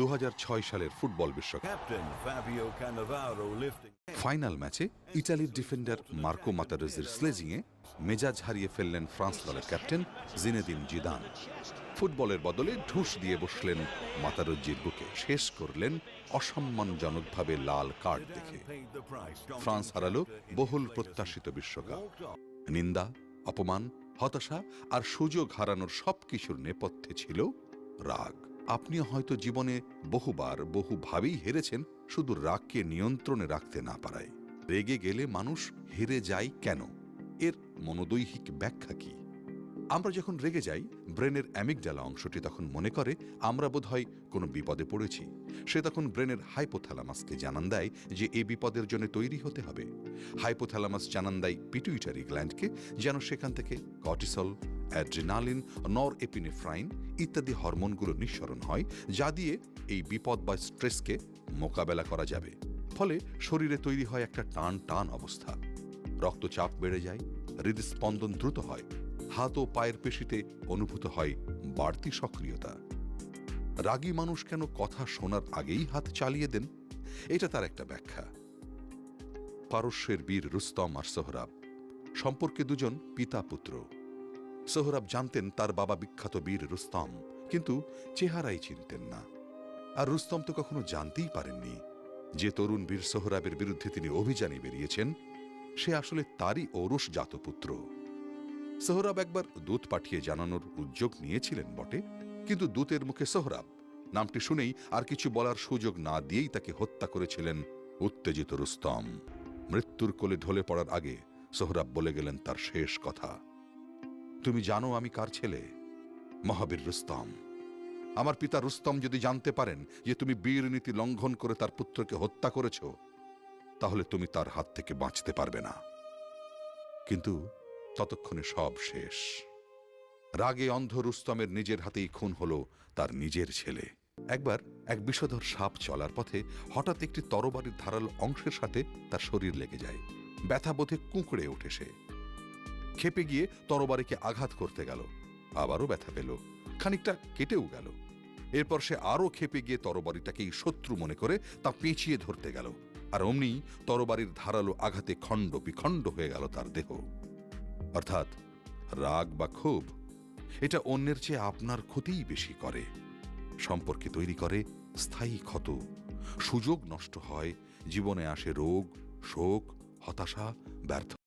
দু হাজার ছয় সালের ফুটবল বিশ্বকাপ. ফাইনাল ম্যাচে ইটালির ডিফেন্ডার মার্কো মাতারেজের স্লেজিংয়ে মেজাজ হারিয়ে ফেললেন ফ্রান্স দলের ক্যাপ্টেন জিনেদিন জিদান। ফুটবলের বদলে ঢুস দিয়ে বসলেন মাতারজ্জির বুকে। শেষ করলেন অসম্মানজনকভাবে লাল কার্ড দেখে. ফ্রান্স হারালো বহুল প্রত্যাশিত বিশ্বকাপ। নিন্দা অপমান হতাশা আর সুযোগ হারানোর সবকিছুর নেপথ্যে ছিল রাগ। আপনি হয়তো জীবনে বহুবার, বহুভাবেই হেরেছেন, শুধু রাগকে নিয়ন্ত্রণে রাখতে না পারায়। রেগে গেলে মানুষ হেরে যায় কেন? এর মনোদৈহিক ব্যাখ্যা কি? আমরা যখন রেগে যাই, ব্রেনের অ্যামিকডালা অংশটি তখন মনে করে, আমরা বোধহয় কোনো বিপদে পড়েছি। সে তখন ব্রেনের হাইপোথ্যালামাসকে জানান দেয় যে এই বিপদের জন্য তৈরি হতে হবে। হাইপোথ্যালামাস জানান দেয় পিটুইটারি গ্ল্যান্ডকে, যেন সেখান থেকে কর্টিসল অ্যাড্রিনালিন নর এপিনেফ্রাইন ইত্যাদি হরমোনগুলো নিঃসরণ হয়, যা দিয়ে এই বিপদ বা স্ট্রেসকে মোকাবেলা করা যাবে। ফলে শরীরে তৈরি হয় একটা টান টান অবস্থা। রক্তচাপ বেড়ে যায়, হৃদস্পন্দন দ্রুত হয়, হাত ও পায়ের পেশিতে অনুভূত হয় বাড়তি সক্রিয়তা। রাগী মানুষ কেন কথা শোনার আগেই হাত চালিয়ে দেন? এটা তার একটা ব্যাখ্যা। পারস্যের বীর রুস্তম আর সোহরাব, সম্পর্কে দুজন পিতা পুত্র সোহরাব জানতেন তার বাবা বিখ্যাত বীর রুস্তম, কিন্তু চেহারাই চিনতেন না। আর রুস্তম তো কখনো জানতেই পারেননি যে তরুণ বীর সোহরাবের বিরুদ্ধে তিনি অভিযানে বেরিয়েছেন, সে আসলে তারই ঔরস জাতপুত্র। সোহরাব একবার দূত পাঠিয়ে জানানোর উদ্যোগ নিয়েছিলেন বটে, কিন্তু দূতের মুখে সোহরাব, নামটি শুনেই আর কিছু বলার সুযোগ না দিয়েই তাকে হত্যা করেছিলেন উত্তেজিত রুস্তম। মৃত্যুর কোলে ঢলে পড়ার আগে সোহরাব বলে গেলেন তার শেষ কথা। তুমি জানো আমি কার ছেলে? মহাবীর রুস্তম। আমার পিতা রুস্তম যদি জানতে পারেন যে তুমি বীর নীতি লঙ্ঘন করে তার পুত্রকে হত্যা করেছ, তাহলে তুমি তার হাত থেকে বাঁচতে পারবে না। কিন্তু ততক্ষণে সব শেষ। রাগে অন্ধ রুস্তমের নিজের হাতেই খুন হলো তার নিজের ছেলে। একবার এক বিষধর সাপ চলার পথে হঠাৎ একটি তরবারির ধারাল অংশের সাথে তার শরীর লেগে যায়। ব্যথা বোধে কুঁকড়ে ওঠে সে। খেপে গিয়ে তরবারিকে আঘাত করতে গেল। আবারও ব্যথা পেল। খানিকটা কেটেও গেল। এরপর সে আরও খেপে গিয়ে তরবারিটাকেই শত্রু মনে করে তা পেঁচিয়ে ধরতে গেল। আর অমনি তরবারির ধারালো আঘাতে খণ্ড বিখণ্ড হয়ে গেল তার দেহ। অর্থাৎ রাগ বা ক্ষোভ, এটা অন্যের চেয়ে আপনার ক্ষতিই বেশি করে। সম্পর্কে তৈরি করে স্থায়ী ক্ষত। সুযোগ নষ্ট হয়, জীবনে আসে রোগ, শোক, হতাশা ব্যর্থ